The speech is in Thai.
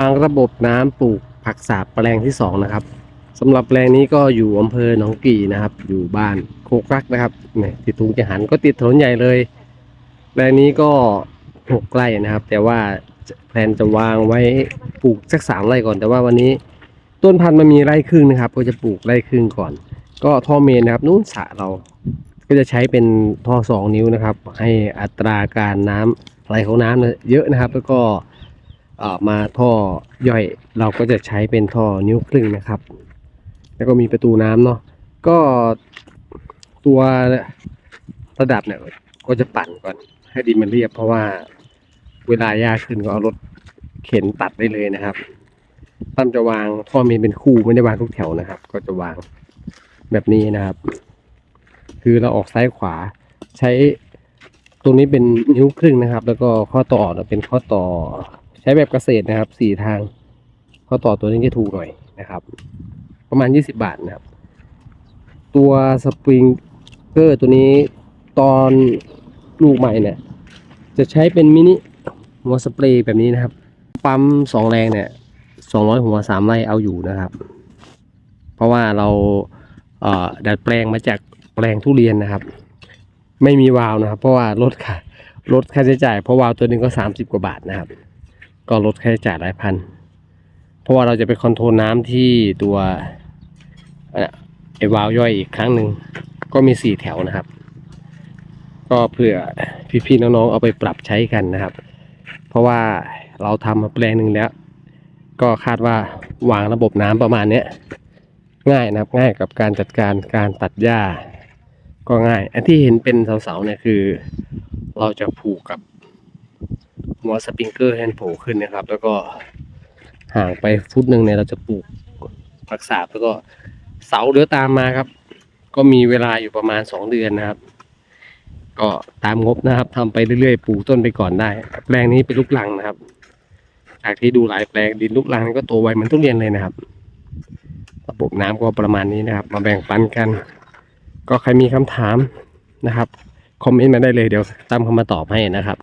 วางระบบน้ำปลูกผักสาบแปลงที่สองนะครับสำหรับแปลงนี้ก็อยู่อำเภอหนองกี่นะครับ อยู่บ้านโคกรักนะครับเนี่ยติดทุงจะหันก็ติดถนนใหญ่เลย แปลงนี้ก็หกไร่นะครับ แต่ว่าแพลนจะวางไว้ปลูกสักสามไร่ก่อน แต่ว่าวันนี้ต้นพันธุ์มันมีไร่ครึ่งนะครับ ก็จะปลูกไร่ครึ่งก่อน ก็ท่อเมนนะครับนู้นสะเรา ก็จะใช้เป็นท่อสองนิ้วนะครับ ให้อัตราการน้ำไหลของน้ำเยอะนะครับ แล้วก็ มาท่อย่อยเราก็จะใช้เป็นท่อนิ้วครึ่งนะครับ แล้วก็มีประตูน้ำเนาะก็ตัวระดับเนี่ยก็จะปั่นก่อนให้ดินมันเรียบเพราะว่าเวลายากขึ้นก็เอารถเข็นตัดได้เลยนะครับตั้มจะวางท่อเมนเป็นคู่ไม่ได้วางทุกแถวนะครับ ก็จะวางแบบนี้นะครับ คือเราออกซ้ายขวาใช้ตรงนี้เป็นนิ้วครึ่งนะครับ แล้วก็ข้อต่อเนี่ยเป็นข้อต่อ ใช้แบบเกษตรนะครับสี่ทางข้อต่อตัวนี้จะถูกหน่อยนะครับ ประมาณ 20 บาทนะครับ ตัวสปริงเกอร์ตัวนี้ตอนลูกใหม่เนี่ย จะใช้เป็นมินิหัวสเปรย์แบบนี้นะครับ ปั๊มสองแรงเนี่ยสองร้อยหัวสามไร่เอาอยู่นะครับ เพราะว่าเราเดัดแปลงมาจากแปลงทุเรียนนะครับ ไม่มีวาล์วนะครับ เพราะว่าลดค่าลดค่าใช้จ่ายเพราะวาล์วตัวหนึงก็ 30 กว่าบาทนะครับ ก็ลดค่าใช้จ่ายหลายพัน เพราะว่าเราจะไปคอนโทรลน้ำที่ตัวเอ่อไอ้วาล์วย่อยอีกครั้งหนึ่งก็มีสี่แถวนะครับ ก็เพื่อพี่ๆน้องๆเอาไปปรับใช้กันนะครับ เพราะว่าเราทำมาแปลงหนึ่งแล้ว ก็คาดว่าวางระบบน้ำประมาณเนี้ยง่ายนะครับง่ายกับการจัดการการตัดหญ้า ก็ง่าย อันที่เห็นเป็นเสาๆเนี่ยคือ เราจะผูกกับ หัวสปริงเกอร์ให้มันโผล่ขึ้นนะครับ แล้วก็ห่างไปฟุตหนึ่งเนี่ยเราจะปลูกผักสาบแล้วก็เสาเดือตามมาครับ ก็มีเวลาอยู่ประมาณสองเดือนนะครับ ก็ตามงบนะครับทำไปเรื่อยๆปลูกต้นไปก่อนได้แปลงนี้เป็นลูกลังนะครับ จากที่ดูหลายแปลงดินลูกลังก็โตไวเหมันทุเรียนเลยนะครับ ระบบน้ำก็ประมาณนี้นะครับ มาแบ่งปันกัน ก็ใครมีคำถามนะครับคอมเมนต์มาได้เลยเดี๋ยวตั้มเข้ามาตอบให้นะครับ